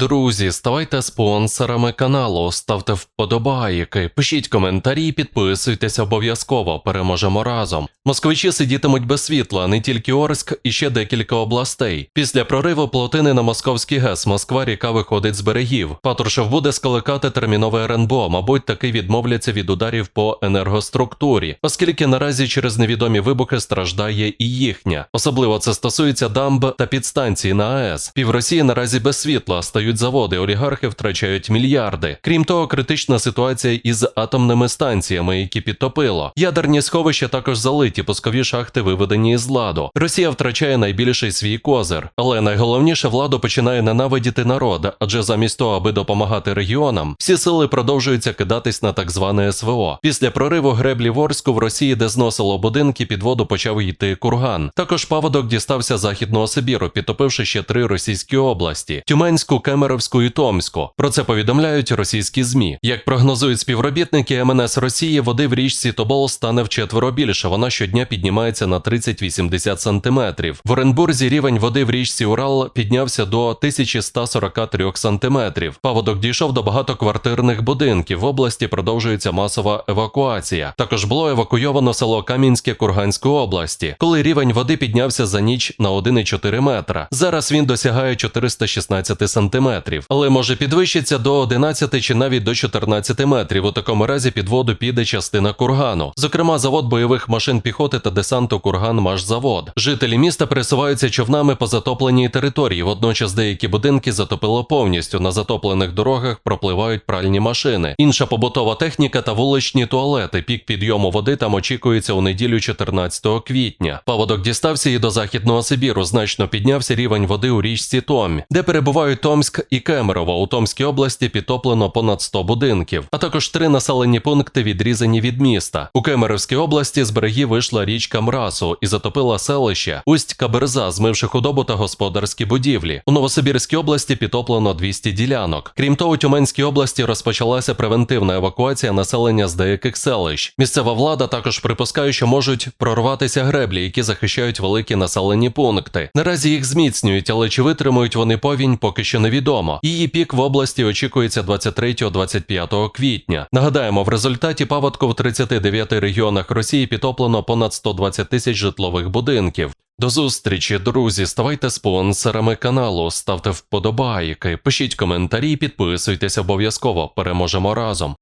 Друзі, ставайте спонсорами каналу, ставте вподобайки, пишіть коментарі, підписуйтесь обов'язково. Переможемо разом. Москвичі сидітимуть без світла, не тільки Орськ і ще декілька областей. Після прориву плотини на московський ГЕС Москва ріка виходить з берегів. Патрушев буде скликати термінове РНБО, мабуть, таки відмовляться від ударів по енергоструктурі, оскільки наразі через невідомі вибухи страждає і їхня. Особливо це стосується дамб та підстанцій на АЕС. Пів Росії наразі без світла стають заводи, олігархи втрачають мільярди. Крім того, критична ситуація із атомними станціями, які підтопило. Ядерні сховища також залиті, пускові шахти виведені із ладу. Росія втрачає найбільший свій козир. Але найголовніше владу починає ненавидіти народ, адже замість того, аби допомагати регіонам, всі сили продовжуються кидатись на так зване СВО. Після прориву греблі в Орську в Росії, де зносило будинки, під воду почав йти курган. Також паводок дістався західного Сибіру, підтопивши ще три російські області: Тюменську, Кемеровську і Томську. Про це повідомляють російські змі. Як прогнозують співробітники МНС Росії, води в річці Тобол стане вчетверо більше. Вона щодня піднімається на 30-80 сантиметрів. В Оренбурзі рівень води в річці Урал піднявся до 1143 сантиметрів. Паводок дійшов до багатоквартирних будинків. В області продовжується масова евакуація. Також було евакуйовано село Кам'янське Курганської області, коли рівень води піднявся за ніч на 1,4 метра. Зараз він досягає 416 сантиметрів, але може підвищиться до 11 чи навіть до 14 метрів. У такому разі під воду піде частина кургану. Зокрема, завод бойових машин піхоти та десанту Курган-Машзавод. Жителі міста пересуваються човнами по затопленій території. Водночас деякі будинки затопило повністю. На затоплених дорогах пропливають пральні машини. Інша побутова техніка та вуличні туалети. Пік підйому води там очікується у неділю 14 квітня. Паводок дістався і до західного Сибіру. Значно піднявся рівень води у річці Томь, де перебувають Томськ і Кемерово. У Томській області підтоплено понад 100 будинків, а також три населені пункти відрізані від міста. У Кемеровській області з берегів вийшла річка Мрасу і затопила селище Усть Каберза, змивши худобу та господарські будівлі. У Новосибірській області підтоплено 200 ділянок. Крім того, у Тюменській області розпочалася превентивна евакуація населення з деяких селищ. Місцева влада також припускає, що можуть прорватися греблі, які захищають великі населені пункти. Наразі їх зміцнюють, але чи витримують вони повінь, поки що невідомо. Її пік в області очікується 23-25 квітня. Нагадаємо, в результаті паводку в 39 регіонах Росії підтоплено понад 120 тисяч житлових будинків. До зустрічі, друзі. Ставайте спонсорами каналу, ставте вподобайки, пишіть коментарі, підписуйтесь обов'язково. Переможемо разом.